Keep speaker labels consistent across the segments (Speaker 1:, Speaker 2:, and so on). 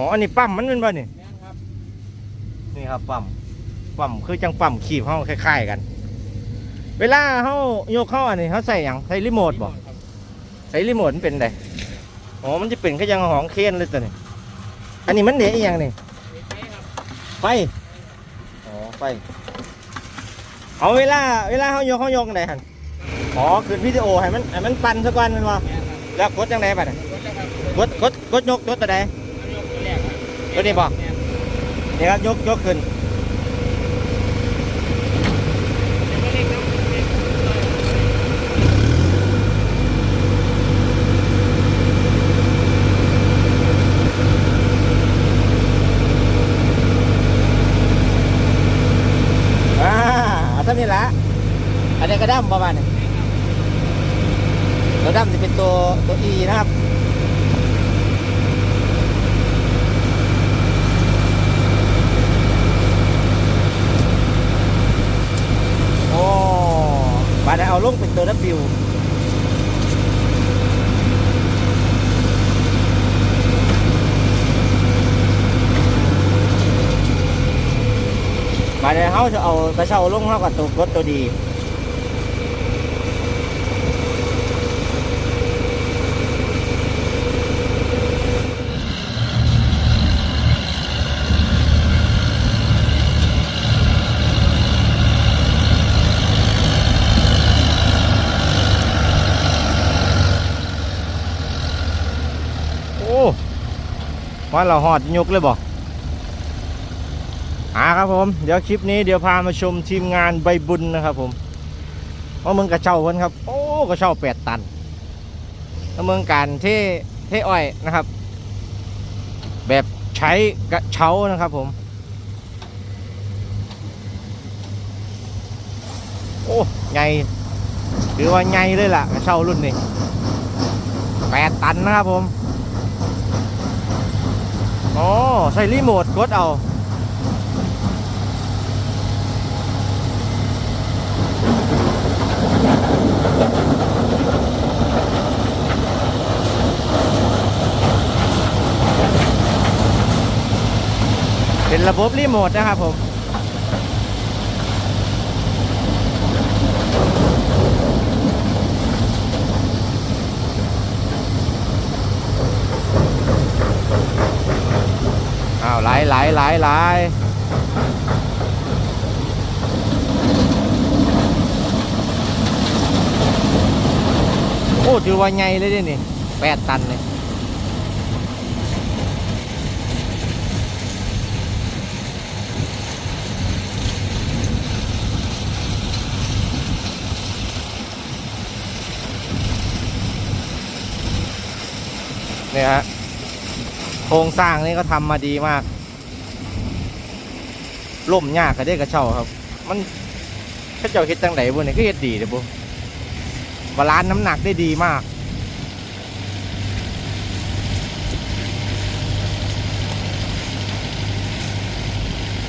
Speaker 1: อ๋อ อันนี้ปั๊มมันเป็นบ่นี่
Speaker 2: แม่นครับ
Speaker 1: นี่ครับปั๊มปั๊มคือจังปั๊มขีบเขาคล้ายๆกัน เวลาเขาโยกเข้าอันนี้เขาใส่หยังใส่รีโมทบ่
Speaker 2: ครับ
Speaker 1: ใส่รีโมทมันเป็นไดอ๋อมันจะเป็นก็ยังของเคนเลยตัวนี้อันนี้มันเดะอีหยังนี่
Speaker 2: มีไฟครับ
Speaker 1: ไฟอ๋อไฟเอาเวลาเวลาเขาโยกเขาโยกไหนหันอ๋อขึ้นวิดีโอให้มันให้มันปั่นสักวันแมันบ่
Speaker 2: แม่นครับ
Speaker 1: แล้วกดจังไดบัดน่ะ
Speaker 2: รถแล้วครับ
Speaker 1: กดกดกดยกกดตัวใด
Speaker 2: ตัว
Speaker 1: นี้บ่
Speaker 2: นี่
Speaker 1: ครับยกยกขึ้น
Speaker 2: เดี๋ยวก็เล็กครับเล็ก
Speaker 1: อ่าท่านี้ละอันนี้กระดั้มประมาณนี้กระดั้มจะเป็นตัวตัว E นะครับ โอ้บาดนี้เอาลงเป็น ตัว W บาดนี้เขาจะเอากระเช้าลงเข้ากับตัวรถตัวดี โอ้ ว่าเราหอดยกเลยบอกอ่าครับผม เดี๋ยวคลิปนี้เดี๋ยวพามาชมทีมงานใบบุญนะครับผมว่าเมืองกระเช้าเพิ่นครับ โอ้กระเช้าแปดตันแล้วเมืองการเท่เท่อ้อยนะครับ แบบใช้กระเช้านะครับผม โอ้ใหญ่ถือว่าใหญ่เลยล่ะกระเช้ารุ่นนี้แปดตันนะครับผม อ๋อใส่รีโมทกดเอาเป็นระบบรีโมทนะครับผม ไหลไหลไหลไหลโอ้ถือว่าใหญ่เลยเด้นี่แปดตันเลยเนี่ยฮะ โครงสร้างนี่ก็ทำมาดีมากล่มยากก็ได้กระเช่าครับ มันเข้าเจ้าเฮ็ดจังไดบุนี่ก็เฮ็ดดีเด้อบุบาลานซ์น้ำหนักได้ดีมาก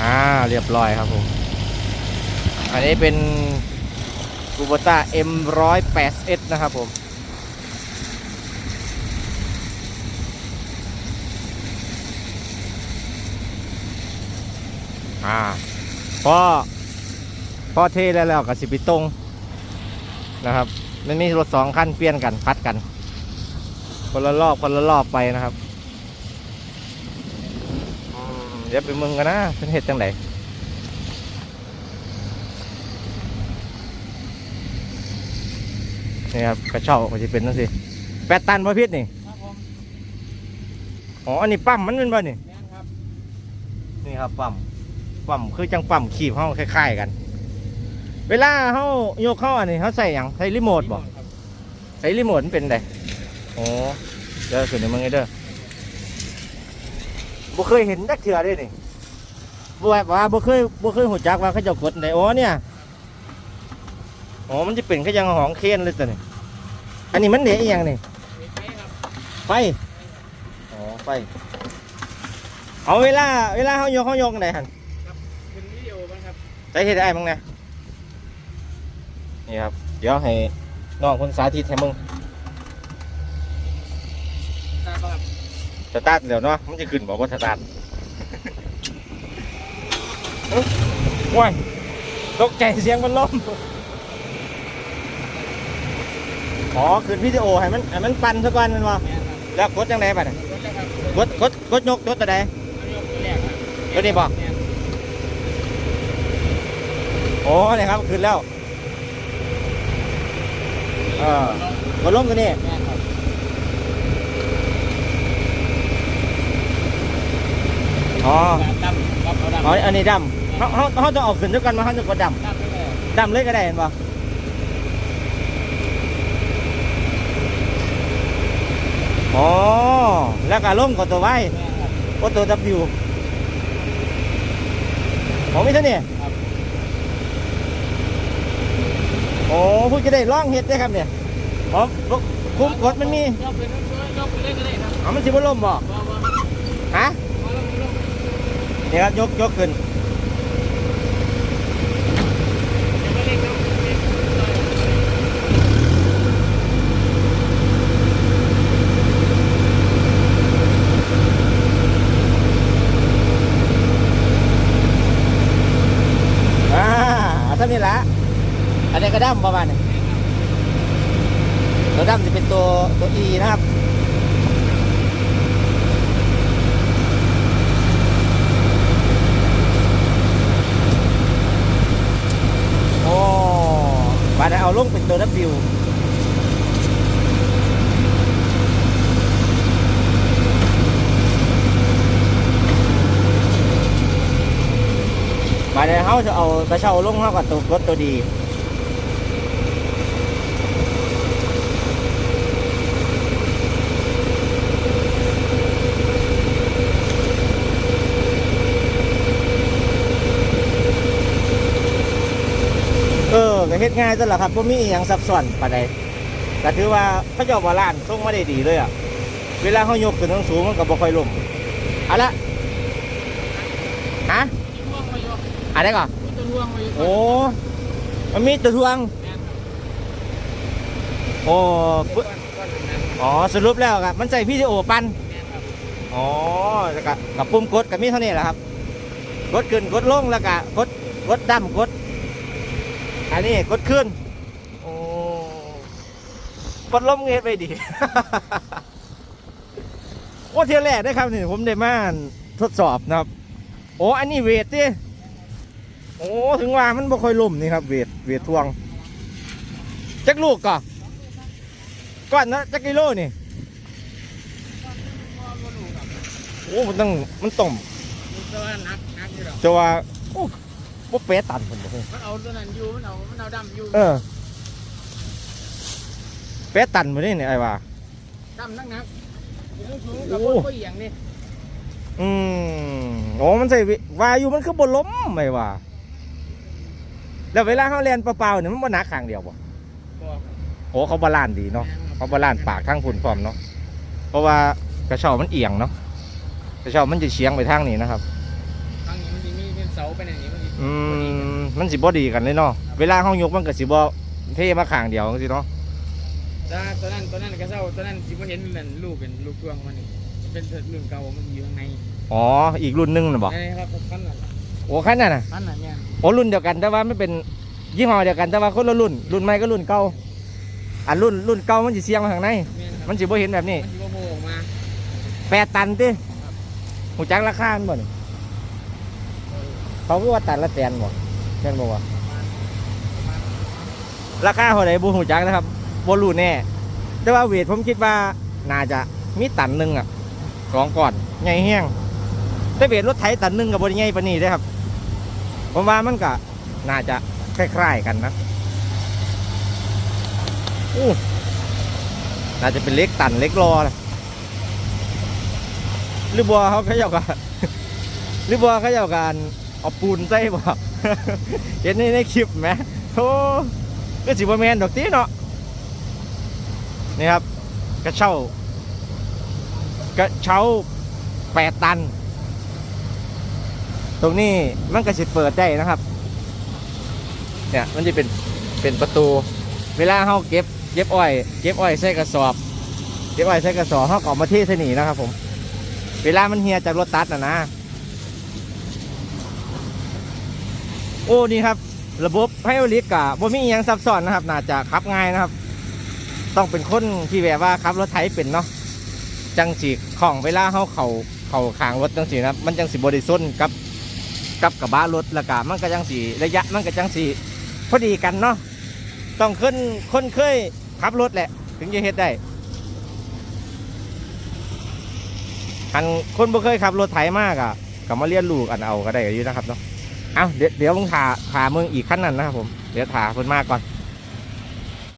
Speaker 1: อ่า เรียบร้อยครับผม อันนี้เป็นกูบต้า M108S นะครับผม อ่าพอพอเทแล้วแล้วก็สิไปตรงนะครับมันมีรถสองคันเปลี่ยนกันพัดกัน คนละรอบคนละรอบไปนะครับอืมเดี๋ยวไปมึงกันนะเป็นเหตุจังไดนี่ครับกระเช่าก็จะเป็นนั่นสิแปดตันประเภทนี่
Speaker 2: ครับผม
Speaker 1: อ๋ออันนี้ปั๊มมันเป็นบ่นี่
Speaker 2: แม่นครับ
Speaker 1: นี่ครับปั๊ม ปั๊มคือจังปั๊มขีบเขาคล้ายๆกัน เวลาเขาโยกเข้าอันนี้เขาใส่หยังใส่รีโมทบ่ใส่รีโมทมันเป็นไดโอ้เดี๋ยวขึ้นในมึงไงเด้อบ่เคยเห็นจักเถื่อเด้นี่บ่แบบว่าบ่เคยบ่เคยหูจักว่าเขาจะกดไดอ๋อเนี่ยอ๋อมันจะเป็นก็ยังของเคนเลยตัวนี้อันนี้มันเดะอีหยังนี่
Speaker 2: ไฟ
Speaker 1: อ๋อไฟเอาเวลาเวลาเขาโยกเขาโยกไหนหัน
Speaker 2: เป็นวิดีโอบ้าง ครับ
Speaker 1: ใช้เฮ็ดได้มั้งนะนี่ครับ เดี๋ยวให้น้องคนสาธิตให้มึงสตาร์ทเดี๋ยวเนาะมันจะขึ้นบอกว่าสตาร์ทเอ้าว้ายตกใจเสียงมันล่มอ๋อขึ้นวิดีโอให้มันให้มันปั่นสักวันมันวะ
Speaker 2: แม่นครับ
Speaker 1: แล้วกดจังไดบัดน่ะ
Speaker 2: รถแล้วครับ
Speaker 1: กดกดกดยกกดตัวใด
Speaker 2: ตัวแรกครับ
Speaker 1: ตัวนี้บ่
Speaker 2: แม่น
Speaker 1: โอ้นี่ยครับขึ้นแล้วเออกดลงตัวนี่อ๋อ
Speaker 2: ดำอ๋
Speaker 1: ออันนี้ดำเขาเขาเขาต้องเอาขึ้นด้วยกันมาเขาจะกดดำดำเลยก็ได้เห็นปะอ๋อแล้วก็ลงกดตัวไว้
Speaker 2: แม่นครับ
Speaker 1: กดตัว W ของมิเท่านี้
Speaker 2: ครับ
Speaker 1: โอ้ผู้จะได้ล่องเฮ็ดได้ครับเนี่ยอ๋อคุ้มกดมันมี
Speaker 2: ยกไปยกไปเล่นก็ได้ครับ
Speaker 1: อ๋อมันสิบ่ล่มบ่
Speaker 2: บ่บ่บ่
Speaker 1: ฮะ
Speaker 2: บ่ลงลง
Speaker 1: นี่ครับยกยกขึ้น
Speaker 2: จะไม่เล่นครับเล่น
Speaker 1: อ่าเอาเท่านี้ละ อันนี้ก็ดำประมาณนี้ตัวดำจะเป็นตัวตัว E นะครับโอ้บาดนี้เอาลงเป็นตัว W บาดนี้เขาจะเอากระเช้าลงเขากับตัวรถตัวดี เออก็เฮ็ดง่ายซะละครับบ่มีอหยังซับซ้อนปานใดก็ถือว่าเขาเจ้าว่าร้านส่งมาได้ดีเลยอะเวลาเขายกขึ้นสูงๆมันก็บ่ค่อยล่มเอาละฮะ
Speaker 2: ล่วงมาอยู่
Speaker 1: อะไรก่อน
Speaker 2: ตัวล่วงมาอยู่
Speaker 1: โอ้มันมีตัวทวง
Speaker 2: แม่นครับ
Speaker 1: โอ้
Speaker 2: ก้อ
Speaker 1: ปึ๊
Speaker 2: นก้อนนั้น
Speaker 1: อ๋อสรุปแล้วครับมันใส่วิดีโอปั้น
Speaker 2: แม่นครับ
Speaker 1: อ๋อแล้วก็กับปุ่มกดกับมีเท่านี้แหละครับ กดขึ้นกดลงแล้วก็กดกดดั้มกด อันนี้กดขึ้น โอ้กดลมเงียบไปดีโอ้เที่ยวแรกได้ครับนี่ผมได้มาทดสอบนะครับ โอ้อันนี้เวทดิโอ้ถึงว่ามันบ่ค่อยล่มนี่ครับ เวทเวททวงจักลูกก่อนก้อนนะจักกิโลนี่โอ้มันต้องมันต้อง
Speaker 2: ตัวนักนักอยู่หรอก
Speaker 1: จะว่าโอ้ บ่เป๊ะตันผมบอกเลย
Speaker 2: มันเอาตัวนั้นอยู่มันเอามันเอาดำอยู่
Speaker 1: เออเป๊ะตันมาได้เนี่ยไอ้ว่า
Speaker 2: ดำนักนักอยู่สูงกับ
Speaker 1: โอ้
Speaker 2: คนก็เอียงนี่
Speaker 1: อืมโอ้มันใส่วิวาอยู่มันคือบนล้มไม่ว่าแล้วเวลาเขาเรียนเปล่าๆเนี่ยมันบ่หนักข้างเดียวบ่
Speaker 2: บ่
Speaker 1: โอ้เขาบาลานซ์ดีเนาะเขาบาลานซ์ปากทางฝุ่นพร้อมเนาะเพราะว่ากระเช้ามันเอียงเนาะกระเช้ามันจะเฉียงไปทางนี้นะครับ
Speaker 2: ทางนี้มันจะมีเป็นเสาเป็นอย่างนี้มันจะ
Speaker 1: อืมมันสิบ่ดีกันเลยเนาะเวลาเขายกมันก็สิบ่เทมาข้างเดียวจังซี่เนาะ
Speaker 2: ถ้าตัวนั้นตัวนั้นก็เศร้าตัวนั้นสิบ่เห็นนั่นลูกเป็นลูกดวงมันนี่มันเป็นรุ่นเก่ามันอยู่ข้างใน
Speaker 1: อ๋ออีกรุ่นหนึงน่ะบ่
Speaker 2: นี่ครับขั้นนั้น
Speaker 1: โอ้คันนั้นน่ะ
Speaker 2: ขั้นนั้นเนี่ย
Speaker 1: โอ้รุ่นเดียวกันแต่ว่าไม่เป็นยี่ห้อเดียวกันแต่ว่าคนละรุ่น รุ่นใหม่ก็รุ่นเก่าอันรุ่นรุ่นเก่ามันจะเสียงมาข้างใน
Speaker 2: แม่นครับ
Speaker 1: มันสิบ่เห็นแบบนี้
Speaker 2: มันสิบ่โผล่ออกมา
Speaker 1: แปดตันติหูจักราคามันบ่นี่ เขาคือว่าตันละแสนบ่แม่นบ่วะราคาเท่าไหร่บ่หูจักนะครับบ่รู้แน่ แต่ว่าเวทผมคิดว่าน่าจะมีตันหนึงอะสองก่อนใหญ่แห้งแต่เวทรถไถตันหนึงกับบ่ได้ใหญ่ปานนี้เด้ครับ ผมว่ามันก็น่าจะคล้ายๆกันนะอู้น่าจะเป็นเล็กตันเล็กรอนะหรือบัวเขาเขาเจ้ากันหรือบัวเขาเจ้ากัน เอาปูนใส่บ่เห็นในในคลิปไหมโธ่ก็สิบแมนดอกตีเนาะนี่ครับกระเช้ากระเช้าแปดตัน ตรงนี้มันก็สิเปิดได้นะครับ เนี่ยมันจะเป็นเป็นประตู เวลาเขาเก็บเก็บอ้อย เก็บอ้อยใส่กระสอบ เก็บอ้อยใส่กระสอบเขาก็เอามาเทใส่นี่นะครับผม เวลามันเฮียจากรถตัดนะนะ โอ้นี่ครับ ระบบไฮดรอลิกกะบ่มีอหยังซับซ้อนนะครับ น่าจะขับง่ายนะครับ ต้องเป็นคนที่แบบว่าขับรถไถเป็นเนาะจังสีของเวลาเขาเขาเข่าขางรถจังสีนะครับมันจังสีบริสุทธิ์กับกับกระบะรถล้วก็มันก็จังสีระยะมันก็จังสีพอดีกันเนาะต้องคนคนเคยขับรถแหละ ถึงจะเฮ็ดได้อันคนบ่เคยขับรถไถมากอะก็มาเรียนรู้กันเอาก็ได้อยู่นะครับเนาะ เอาเดี๋ยวเดี๋ยวมึงถ่าถ่ามึงอีกขั้นนั้นนะครับผม เดี๋ยวถ่าเพิ่นมากก่อน